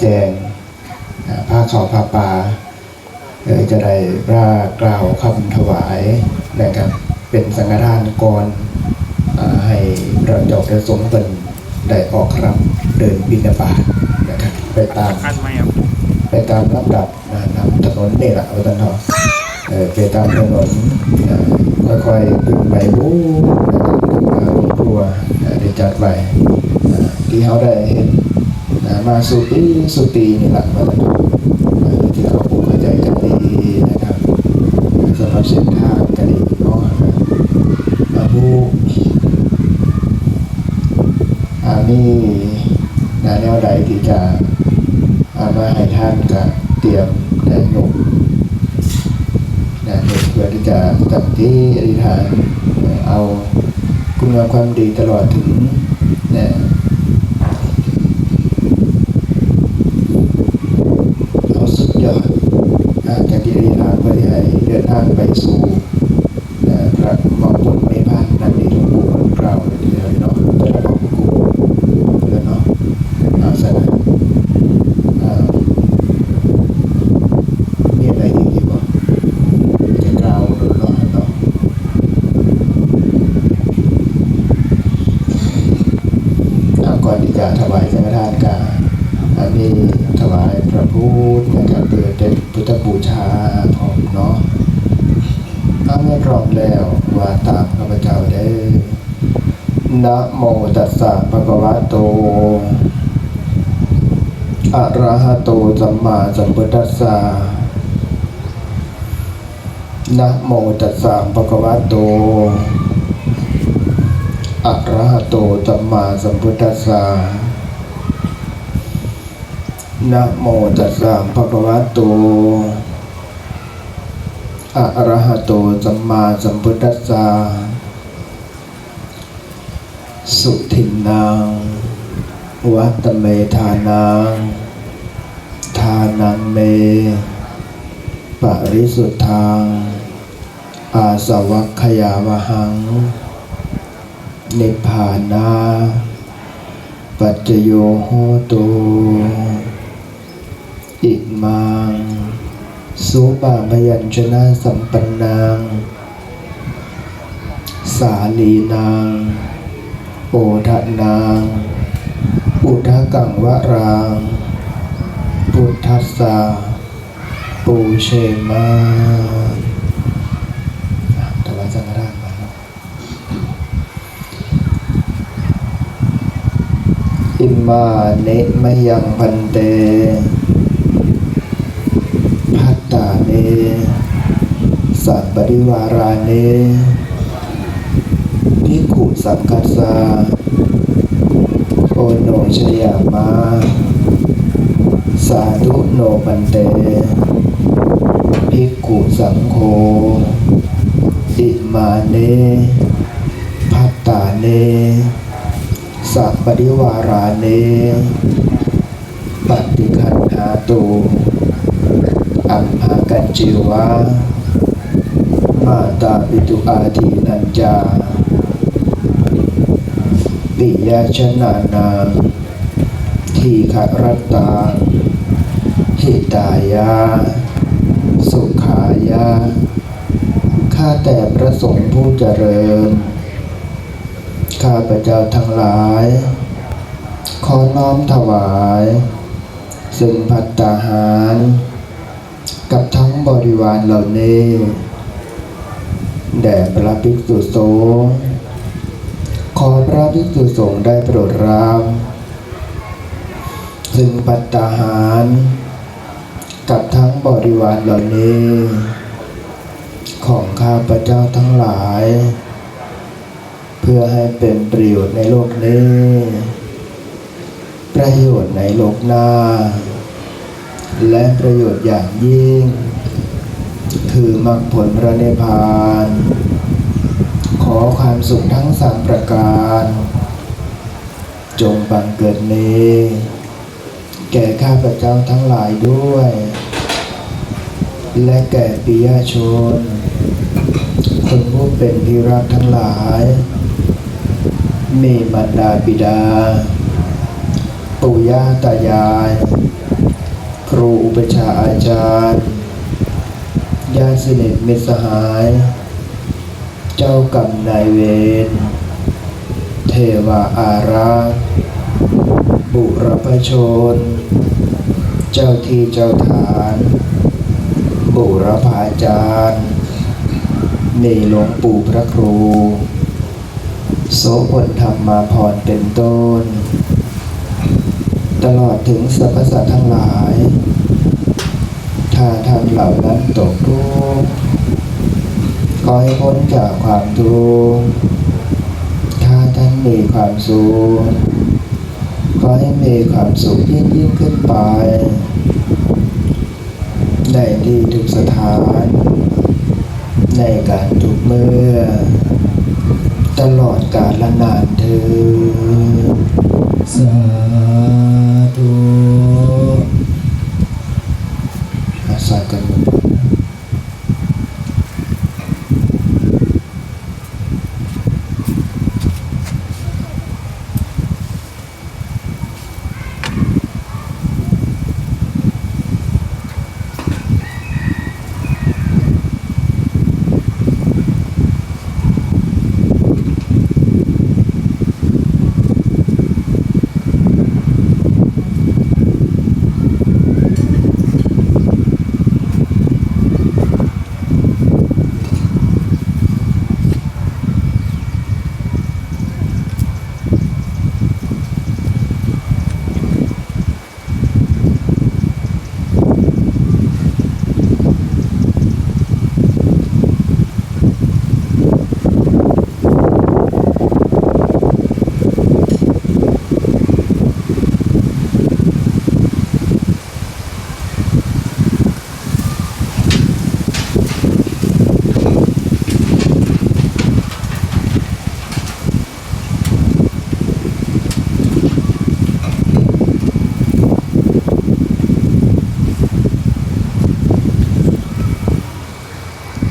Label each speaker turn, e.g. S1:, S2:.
S1: แจงอ่าผ้าขาวผ้าป่าเอ่อจะได้ร่ากล่าวคำถวายนะครับ เป็นสังฆทานก่อนอ่าให้พระเจ้าประสงค์เป็นได้ออกครับเดินบิณฑบาตนะครับไปตาม
S2: คันไหมครับ
S1: ไปตามลำดับนะนำถนนนี่แหละเอาตันทอเออไปตามถนนนะค่อยๆขึ้นไปวู้นะครับขึ้นมาครัวนะได้จัดไว้นะที่เขาได้เห็น นะมาสุปีสุปีนี่แหละมาตันที่เขาผูกเข้าใจกันดีนะครับสำหรับเส้นทางกันดีเนาะมาผู้อามีนะแนวใดที่จะอามาให้ท่านก็เตรียมแต่หนุกนะเพื่อที่จะตั้งที่อธิษฐานเอาคุณงามความดีตลอดถึงนะเอาสุดยอดอาจากที่อธิษฐานเพื่อที่ให้เดินทางไปสู่นะพระมรดกในพานนั่นเองหลวงปู่กล่าวเลยทีเดียวเนาะจะได้บอกกูเพื่อเนาะเอาสนะ อ่ามีอะไรอีกอีกบ่จะกล่าวหรือเนาะเนาะเอาก่อนที่จะถวายสังฆทานกาอันนี้ถวายพระพุทธนะครับเพื่อ เป็นพุทธบูชาพร้อมเนาะเอาเมื่พร้อมแล้วว่าตามข้าพเจ้าได้นะโมตัสสะภะคะวะโตอะระหะโตสัมมาสัมพุทธัสสะนะโมตัสสะภะคะวะโตอะระหะโตสัมมาสัมพุทธัสสะ นะโมตัสสะภะคะวะโต อะระหะโตสัมมาสัมพุทธัสสะ สุทินนางวัตเมธานังทานังเม ปริสุทธังอาสวัคขยาวหัง นิพพานา ปัจจโยโหตุ อิมังสุปาพยัญชนะสัมปันนังสาลีนางโอทนางอุทกังวรางพุทธัสสะปูเชมาถวายสังฆทานมาครับอิมาเนมยังพันเต ตาเนสัตปริวาราเนพิกขุสังกัสสาโอโนชยามา สาธุโนปันเตภิกขุสังโฆอิมาเนพัตตาเน สัพปริวาราเน ปฏิคันหาตุ อัมหากันจิวะมาตาปิตุอาทีนันจาปิยชนานาทีขรัตตาหิตายา สุขายา ข้าแต่พระสงฆ์ผู้เจริญ ข้าพระเจ้าทั้งหลาย ขอน้อมถวาย ซึ่งพัตตาหาร กับทั้งบริวารเหล่านี้แด่พระภิกษุสงฆ์ขอพระภิกษุสงฆ์ได้โปรดรับซึ่งปัตตาหาร กับทั้งบริวารเหล่านี้ ของข้าพเจ้าทั้งหลาย เพื่อให้เป็นประโยชน์ในโลกนี้ ประโยชน์ในโลกหน้า และประโยชน์อย่างยิ่ง คือมรรคผลพระนิพพาน ขอความสุขทั้งสามประการ จงบังเกิดนี้ แก่ข้าพเจ้าทั้งหลายด้วย และแก่ปิยชน คนผู้เป็นทีรักทั้งหลาย มีมารดาบิดา ปู่ย่าตายาย ครูอุปชาอาจารย์ญาติสนิทมิตรสหาย เจ้ากรรมนายเวรเทวาอารักษ์บุรพชน เจ้าที่เจ้าฐาน บุรพาจารย์มีหลวงปู่พระครู โสพลธรรมมาพรเป็นต้น ตลอดถึงสรรพสัตว์ทั้งหลาย เหล่านั้นตกทุกข์ขอให้พ้นจากความทุกข์ถ้าท่านมีความสุขขอให้มีความสุขยิ่งยิ่งขึ้นไปในที่ทุกสถาน ในการทุกเมื่อ ตลอดกาลนานเธอ
S2: สาธุ
S1: sa.